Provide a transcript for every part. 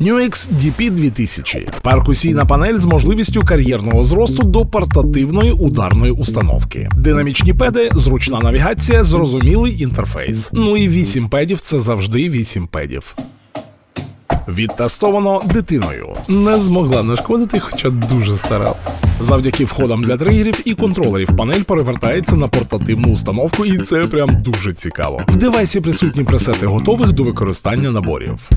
NewX DP 2000 – перкусійна панель з можливістю кар'єрного зросту до портативної ударної установки. Динамічні педи, зручна навігація, зрозумілий інтерфейс. Ну і 8 педів це завжди 8 педів. Відтестовано дитиною. Не змогла нашкодити, хоча дуже старалась. Завдяки входам для тригерів і контролерів панель перевертається на портативну установку, і це прям дуже цікаво. В девайсі присутні пресети готових до використання наборів.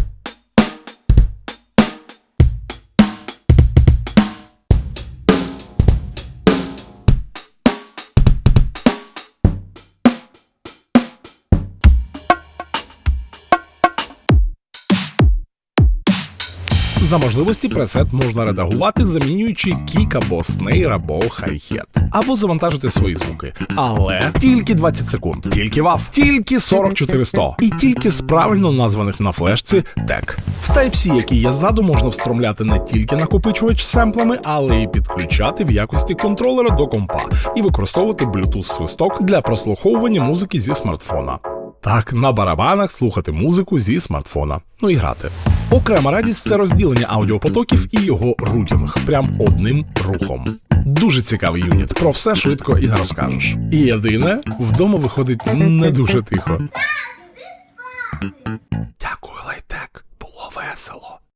За можливості пресет можна редагувати, замінюючи кік або снейр або хай-хет. Або завантажити свої звуки. Але тільки 20 секунд, тільки ваф, тільки 44100 і тільки з правильно названих на флешці тег. В Type-C, який є ззаду, можна встромляти не тільки накопичувач семплами, але й підключати в якості контролера до компа і використовувати Bluetooth свисток для прослуховування музики зі смартфона. Так, на барабанах слухати музику зі смартфона. Ну і грати. Окрема радість це розділення аудіопотоків і його рутінг прям одним рухом. Дуже цікавий юніт, про все швидко і не розкажеш. І єдине, вдома виходить не дуже тихо. Дякую, лайтек, було весело.